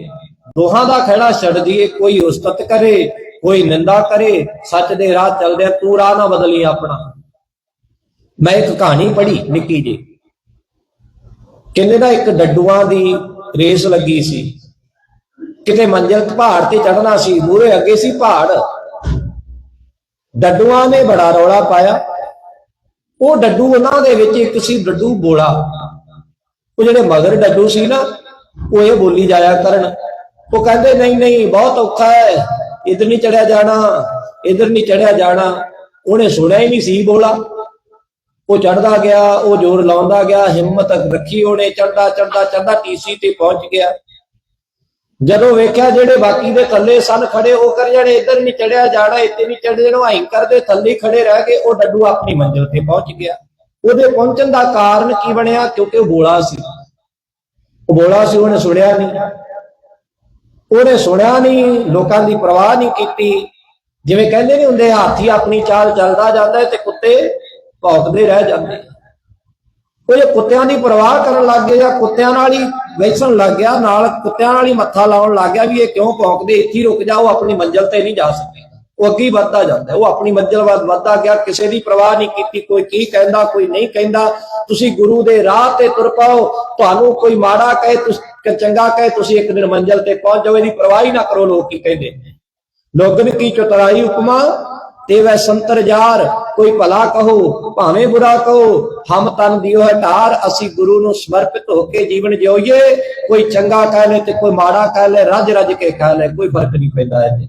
ਦੋਹਾਂ ਦਾ ਖਹਿੜਾ ਛੱਡ ਦਈਏ ਕੋਈ ਉਸਤਤ ਕਰੇ, ਕੋਈ ਨਿੰਦਾ ਕਰੇ, ਸੱਚ ਦੇ ਰਾਹ ਚੱਲਦੇ ਤੂੰ ਰਾਹ ਨਾ ਬਦਲੀ ਆਪਣਾ। ਮੈਂ ਇੱਕ ਕਹਾਣੀ ਪੜ੍ਹੀ, ਨਿੱਕੀ ਜੀ ਕਹਿੰਦੇ ਨਾ, ਇੱਕ ਡੱਡੂਆਂ ਦੀ ਰੇਸ ਲੱਗੀ ਸੀ। ਕਿਤੇ ਮੰਜ਼ਿਲ ਪਹਾੜ ਤੇ ਚੜਨਾ ਸੀ ਮੂਰੇ ਅੱਗੇ ਸੀ ਪਹਾੜ। ਡੱਡੂਆਂ ਨੇ ਬੜਾ ਰੌਲਾ ਪਾਇਆ। ਉਹ ਡੱਡੂ ਉਹਨਾਂ ਦੇ ਵਿੱਚ ਇੱਕ ਸੀ ਡੱਡੂ ਬੋਲਾ। ਉਹ ਜਿਹੜੇ ਮਗਰ ਡੱਡੂ ਸੀ ਨਾ ਉਹ ਇਹ ਬੋਲੀ ਜਾਇਆ ਕਰਨ। ਉਹ ਕਹਿੰਦੇ, ਨਹੀਂ ਨਹੀਂ, ਬਹੁਤ ਔਖਾ ਹੈ। ਇਧਰ ਨਹੀਂ ਚੜਿਆ ਜਾਣਾ, ਇਧਰ ਨਹੀਂ ਚੜਿਆ ਜਾਣਾ। ਉਹਨੇ ਸੁਣਿਆ ਹੀ ਨਹੀਂ ਸੀ ਬੋਲਾ। ਉਹ ਚੜਦਾ ਗਿਆ, ਉਹ ਜ਼ੋਰ ਲਾਉਂਦਾ ਗਿਆ, ਹਿੰਮਤ ਰੱਖੀ ਉਹਨੇ ਚੜਦਾ ਚੜਦਾ ਚੜਦਾ ਟੀਸੀ ਤੇ ਪਹੁੰਚ ਗਿਆ। ਜਦੋਂ ਵੇਖਿਆ ਜਿਹੜੇ ਬਾਕੀ ਦੇ ਥੱਲੇ ਸਨ ਖੜੇ, ਉਹ ਕਰ ਜਾਣੇ, ਇੱਧਰ ਨਹੀਂ ਚੜਿਆ ਜਾਣਾ, ਇੱਥੇ ਨਹੀਂ ਚੜ੍ਹ ਜਾਣਾ ਹਾਈ ਕਰਦੇ, ਥੱਲੇ ਖੜੇ ਰਹਿ ਗਏ, ਉਹ ਡੱਡੂ ਆਪਣੀ ਮੰਜ਼ਿਲ ਤੇ ਪਹੁੰਚ ਗਿਆ। ਉਹਦੇ ਪਹੁੰਚਣ ਦਾ ਕਾਰਨ ਕੀ ਬਣਿਆ? ਕਿਉਂਕਿ ਉਹ ਬੋਲਾ ਸੀ। ਉਹ ਬੋਲਾ ਸੀ, ਉਹਨੇ ਸੁਣਿਆ ਨਹੀਂ। ਉਹਨੇ ਸੁਣਿਆ ਨਹੀਂ, ਲੋਕਾਂ ਦੀ ਪਰਵਾਹ ਨਹੀਂ ਕੀਤੀ। ਜਿਵੇਂ ਕਹਿੰਦੇ ਨਹੀਂ ਹੁੰਦੇ, ਹਾਥੀ ਆਪਣੀ ਚਾਲ ਚੱਲਦਾ ਜਾਂਦਾ ਤੇ ਕੁੱਤੇ ਭੌਂਕਦੇ ਰਹਿ ਜਾਂਦੇ ਉਹ ਜੇ ਕੁੱਤਿਆਂ ਦੀ ਪਰਵਾਹ ਕਰਨ ਲੱਗ ਗਏ ਜਾਂ ਕੁੱਤਿਆਂ ਨਾਲ ਹੀ ਵੇਚਣ ਲੱਗ ਗਿਆ, ਨਾਲ ਕੁੱਤਿਆਂ ਨਾਲ ਹੀ ਮੱਥਾ ਲਾਉਣ ਲੱਗ ਗਿਆ ਵੀ ਇਹ ਕਿਉਂ ਭੌਂਕਦੇ, ਇੱਥੇ ਹੀ ਰੁਕ ਜਾ, ਉਹ ਆਪਣੀ ਮੰਜ਼ਿਲ ਤੇ ਨਹੀਂ ਜਾ ਸਕਦੇ। ਉਹ ਅੱਗੇ ਵੱਧਦਾ ਜਾਂਦਾ ਉਹ ਆਪਣੀ ਮੰਜ਼ਿਲ ਵੱਲ ਵੱਧਦਾ ਗਿਆ, ਕਿਸੇ ਦੀ ਪਰਵਾਹ ਨਹੀਂ ਕੀਤੀ, ਕੋਈ ਕੀ ਕਹਿੰਦਾ, ਕੋਈ ਨਹੀਂ ਕਹਿੰਦਾ। ਤੁਸੀਂ ਗੁਰੂ ਦੇ ਰਾਹ ਤੇ ਤੁਰ ਪਾਓ, ਤੁਹਾਨੂੰ ਕੋਈ ਮਾੜਾ ਕਹੇ, ਤੁਸੀਂ ਚੰਗਾ ਕਹੇ, ਤੁਸੀਂ ਇੱਕ ਦਿਨ ਮੰਜ਼ਿਲ ਤੇ ਪਹੁੰਚ ਜਾਓ, ਇਹਦੀ ਪਰਵਾਹ ਹੀ ਨਾ ਕਰੋ, ਲੋਕ ਕੀ ਕਹਿੰਦੇ ਲੋਗਨ ਕੀ ਚਤਰਾਈ ਉਪਮਾ, ਤੇ ਵੈ ਸੰਤਰ ਜਾਰ, ਕੋਈ ਭਲਾ ਕਹੋ, ਭਾਵੇਂ ਬੁਰਾ ਕਹੋ, ਹਮ ਤਨ ਦਿਓ ਹੈ ਢਾਰ, ਅਸੀਂ ਗੁਰੂ ਨੂੰ ਸਮਰਪਿਤ ਹੋ ਕੇ ਜੀਵਨ ਜਿਉਈਏ। ਕੋਈ ਚੰਗਾ ਕਹਿ ਲੈ ਤੇ ਕੋਈ ਮਾੜਾ ਕਹਿ ਲੈ ਰੱਜ ਰੱਜ ਕੇ ਕਹਿ ਲੈ, ਕੋਈ ਫ਼ਰਕ ਨਹੀਂ ਪੈਂਦਾ ਇਹਦੇ।